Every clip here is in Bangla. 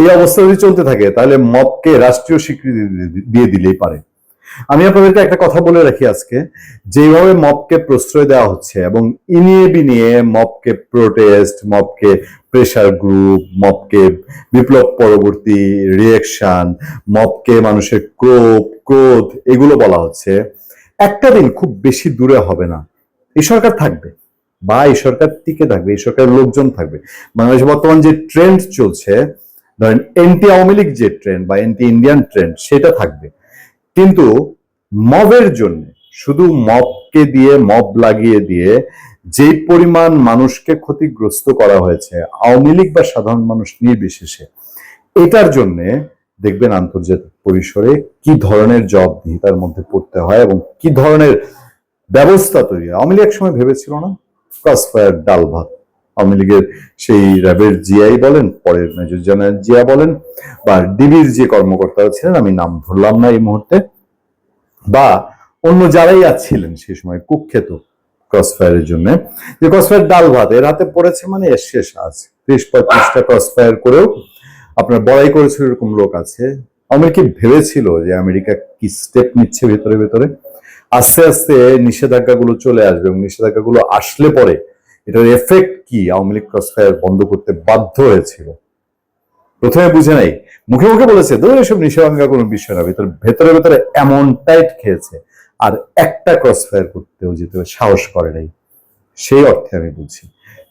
এই অবস্থা যদি চলতে থাকে, তাহলে মবকে রাষ্ট্রীয় স্বীকৃতি দিয়ে- দিলেই পারে। আমি আপনাদেরকে একটা কথা বলে রাখি আজকে যেভাবে মবকে প্রশ্রয় দেওয়া হচ্ছে এবং ইনিয়ে বিনিয়ে মবকে প্রোটেস্ট মবকে প্রেশার গ্রুপ মবকে বিপ্লব পরবর্তী রিয়েকশন মপকে মানুষের ক্রোধ ক্রোধ, এগুলো বলা হচ্ছে, একটা দিন খুব বেশি দূরে হবে না। এই সরকার থাকবে বা এই সরকার টিকে থাকবে, এই সরকারের লোকজন থাকবে। বাংলাদেশে বর্তমান যে ট্রেন্ড চলছে ধরেন এন্টি আওয়ামী লীগ যে ট্রেন্ড বা এন্টি ইন্ডিয়ান ট্রেন্ড সেটা থাকবে। কিন্তু মবের জন্য, শুধু মবকে দিয়ে, মব লাগিয়ে দিয়ে যে পরিমাণ মানুষকে ক্ষতিগ্রস্ত করা হয়েছে, আওয়ামী লীগ বা সাধারণ মানুষ নির্বিশেষে, এটার জন্য দেখবেন আন্তর্জাতিক পরিসরে কি ধরনের জবাবদিহিতার মধ্যে পড়তে হয় এবং কি ধরনের ব্যবস্থা তৈরি হয়। আওয়ামী লীগ সময় ভেবেছিল না? ক্রসফায়ার ডাল ভাত। আওয়ামী লীগের সেই র্যাবের জিআই বলেন, পরের মেজর জেনারেল জিয়া বলেন, বা ডিবির যে কর্মকর্তারা ছিলেন, আমি নাম ধরলাম না এই মুহূর্তে, বা অন্য যারাই ছিলেন সেই সময় কুখ্যাত ক্রসফায়ারের জন্য, যে ক্রসফায়ার ডাল ভাত, এর হাতে পড়েছে মানে এর শেষ আছে ত্রিশ পঁয়ত্রিশটা ক্রসফায়ার করেও আপনার বড়াই করেছিল এরকম লোক আছে। আওয়ামী কি ভেবেছিল যে আমেরিকা কি স্টেপ নিচ্ছে ভেতরে ভেতরে? আস্তে আস্তে নিষেধাজ্ঞাগুলো চলে আসবে এবং নিষেধাজ্ঞাগুলো আসলে পরে এটার এফেক্ট কি? আওয়ামী লীগ ক্রসফায়ার বন্ধ করতে বাধ্য হয়েছিল। প্রথমে বুঝে নাই। মুখে মুখে বলেছে ধরো এসব নিষেধাজ্ঞা কোনো বিষয় না, ভেতরে ভেতরে ভেতরে এমন টাইট খেয়েছে। আর একটা ক্রসফায়ার করতেও যেতে সাহস করে নাই। সেই অর্থে আমি বলছি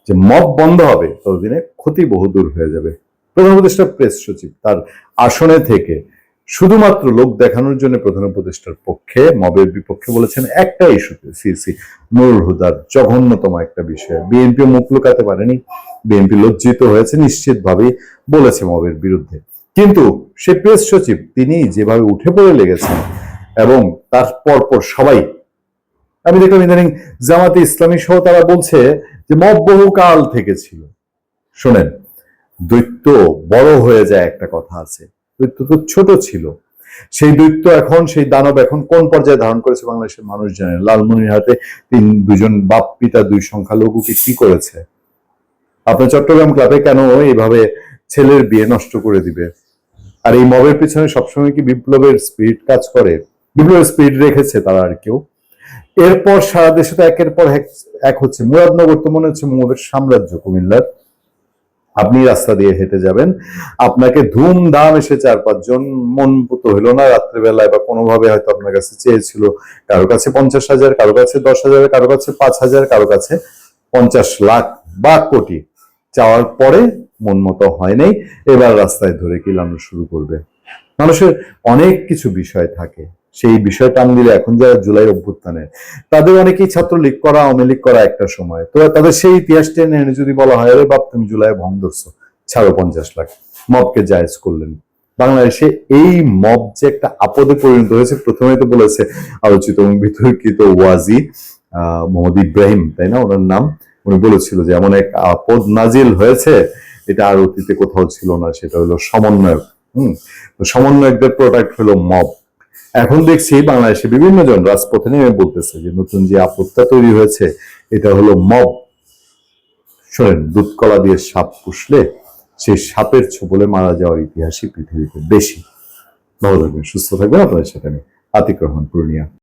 যে, মব বন্ধ হবে, ততদিনে ক্ষতি বহুদূর হয়ে যাবে। প্রধান উপদেষ্টা, প্রেস সচিব, তার আসনে থেকে শুধুমাত্র লোক দেখানোর জন্য প্রধান উপদেষ্টার পক্ষে, মবের বিপক্ষে বলেছেন, একটা ইস্যুতে সিসি নুরুল হুদার জঘন্যতম একটা বিষয়। বিএনপি মুখ লুকাতে পারেনি, বিএনপি লজ্জিত হয়েছে, নিশ্চিতভাবেই বলেছে মবের বিরুদ্ধে। কিন্তু সে প্রেস সচিব, তিনি যেভাবে উঠে পড়ে লেগেছেন এবং তার পরপর সবাই, আমি দেখলাম ইদানিং জামাতে ইসলামী সহ তারা বলছে যে মব বহুকাল থেকে ছিল। শোনেন, দৈত্য বড় হয়ে যায় একটা কথা আছে। দৈত্য তো ছোট ছিল সেই দৈত্য এখন সেই দানব এখন কোন পর্যায়ে ধারণ করেছে বাংলাদেশের মানুষ জানে লালমনির হাতে তিন দুজন বাপ পিতা দুই সংখ্যালঘুকে কি করেছে আপনার চট্টগ্রাম ক্লাবে কেন এইভাবে ছেলের বিয়ে নষ্ট করে দিবে আর এই মবের পিছনে সবসময় কি বিপ্লবের স্পিরিট কাজ করে বিপ্লবের স্পিরিট রেখেছে তারা আর কেউ এরপর সারা দেশে তো একের পর এক এক হচ্ছে মুরাদনগর তো মনে হচ্ছে মবের সাম্রাজ্য কুমিল্লার আপনি রাস্তা দিয়ে হেঁটে যাবেন। আপনাকে ধুমধাম এসে চার পাঁচজন মন পুতো হইল না রাত্রেবেলায় বা কোনোভাবে হয়তো আপনার কাছে চেয়েছিল কারও কাছে পঞ্চাশ হাজার, কারও কাছে দশ হাজার, কারও কাছে পাঁচ হাজার, কারও কাছে পঞ্চাশ লাখ বা কোটি। চাওয়ার পরে মন মতো হয় নাই। এবার রাস্তায় ধরে কিলানো শুরু করবে। মানুষের অনেক কিছু বিষয় থাকে। সেই বিষয় টান দিলে এখন যারা জুলাই অভ্যুত্থানে, তাদের অনেকেই ছাত্রলীগ করা, আওয়ামী লীগ করা একটা সময়। তো তাদের সেই ইতিহাস টেনে এনে যদি বলা হয়, আরে বাপ, তুমি জুলাই ভং ধরছো ছাড়ো পঞ্চাশ লাখ। মবকে জায়েজ করলেন। বাংলাদেশে এই মব যে একটা আপদে পরিণত হয়েছে প্রথমে তো বলেছে আলোচিত এবং বিতর্কিত ওয়াজি মোহাম্মদ ইব্রাহিম, তাই না? ওনার নাম। উনি বলেছিল যে এমন এক আপদ নাজিল হয়েছে, এটা আর অতীতে কোথাও ছিল না, সেটা হলো সমন্বয়ক। হম? সমন্বয়কদের প্রোডাক্ট হলো মব। এখন দেখছি বাংলাদেশে বিভিন্ন জন রাজপথে নেমে বলতেছে যে নতুন যে আপত্তা তৈরি হয়েছে, এটা হলো মব। শোনেন দুধকলা দিয়ে সাপ পুষলে সেই সাপের ছোবলে মারা যাওয়ার ইতিহাসই পৃথিবীতে বেশি। ভালো থাকবেন, সুস্থ থাকবেন। আপনাদের সাথে আমি আতিক রহমান, পূর্ণিয়া।